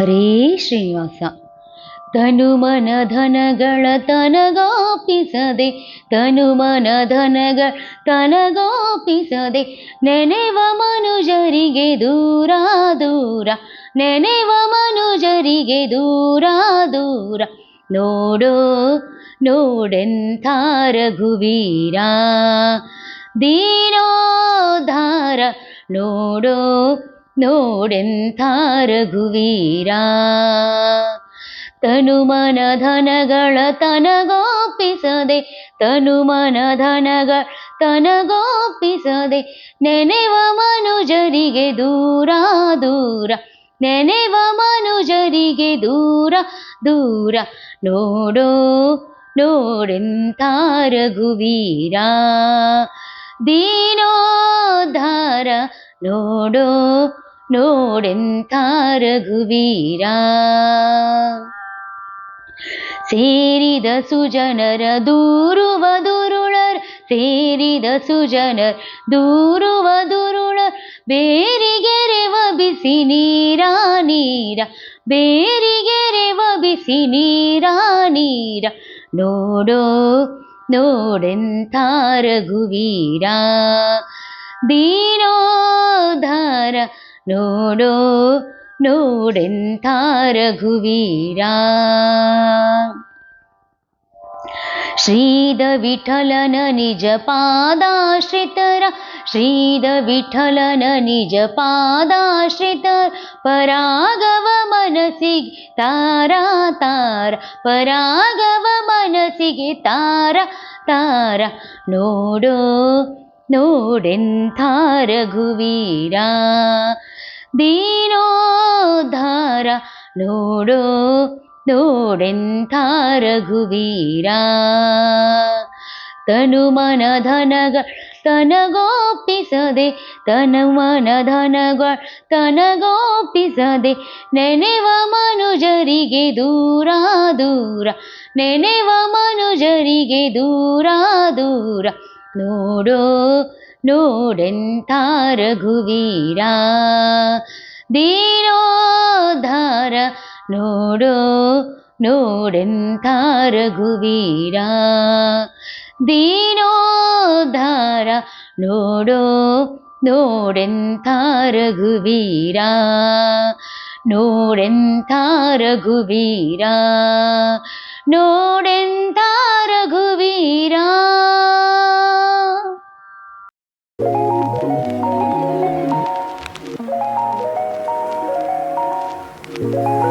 ಹರೇ ಶ್ರೀನಿವಾಸ. ತನುಮನ ಧನಗಳ ತನಗಾಪಿಸದೆ ತನುಮನ ಧನಗಳ ತನಗಾಪಿಸದೆ, ನೆನೆವ ಮನುಜರಿಗೆ ದೂರ ದೂರ, ನೆನೆವ ಮನುಜರಿಗೆ ದೂರ ದೂರ. ನೋಡೋ, ನೋಡೆಂಥ ರಘುವೀರ. ದೀನೋಧಾರ ನೋಡೋ ನೋಡೆಂಥ ರಘುವೀರ. ತನುಮನ ಧನಗಳ ತನಗೋಪಿಸದೆ ತನುಮನ ಧನಗಳ ತನಗೋಪಿಸದೆ ನೆನೆವ ಮನುಜರಿಗೆ ದೂರ ದೂರ. ನೆನೆವ ಮನುಜರಿಗೆ ದೂರ ದೂರ. ನೋಡೋ, ನೋಡೆಂಥ ರಘುವೀರ. ದೀನೋದ್ಧಾರ, ನೋಡೋ ನೋಡೆಂಥ ರಘುವೀರ. ಸೇರಿದ ಸುಜನರ ದೂರುವ ದುರುಳರ್, ಸೇರಿದ ಸುಜನರ್ ದೂರುವ ದುರುಳರ್, ಬೇರಿಗೆರೆವ ಬಿಸಿ ನೀರ ನೀರ, ಬೇರಿಗೆರೆವ ಬಿಸಿ ನೀರ ನೀರ. ನೋಡೋ ನೋಡೆಂಥ ರಘುವೀರ, ದೀನೋದ್ಧಾರ ನೋಡೋ ನೋಡೆಂಥ ರಘುವೀರ ಶ್ರೀದ ವಿಠಲನ ನಿಜ ಪಾದಾಶ್ರಿತರ ಶ್ರೀದ ವಿಠಲನ ನಿಜ ಪಾದಾಶ್ರಿತರ ಪರಾಗವ ಮನಸ್ಸಿಗೆ ತಾರ ತಾರ ಪರಾಗವ ಮನಸ್ಸಿಗೆ ತಾರ ತಾರ ನೋಡೋ ನೋಡೆಂಥ ರಘುವೀರ ದೀನೋದ್ಧಾರ ನೋಡೋ ನೋಡೆಂಥ ರಘುವೀರ. ತನುಮನ ಧನಗ ತನಗೋಪಿಸದೆ ತನುಮನ ಧನಗ ತನಗೋಪಿಸದೆ, ನೆನೆವ ಮನುಜರಿಗೆ ದೂರ ದೂರ, ನೆನೆವ ಮನುಜರಿಗೆ ದೂರ ದೂರ ನೋಡೋ ನೋಡೆಂಥ ರಘುವೀರ ದೀನೋದ್ಧಾರ ನೋಡೋ ನೋಡೆಂಥ ರಘುವೀರ ದೀನೋದ್ಧಾರ ನೋಡೋ ನೋಡೆಂಥ ರಘುವೀರ ನೋಡೆಂಥ ರಘುವೀರ ನೋಡೆಂಥ ರಘುವೀರ Música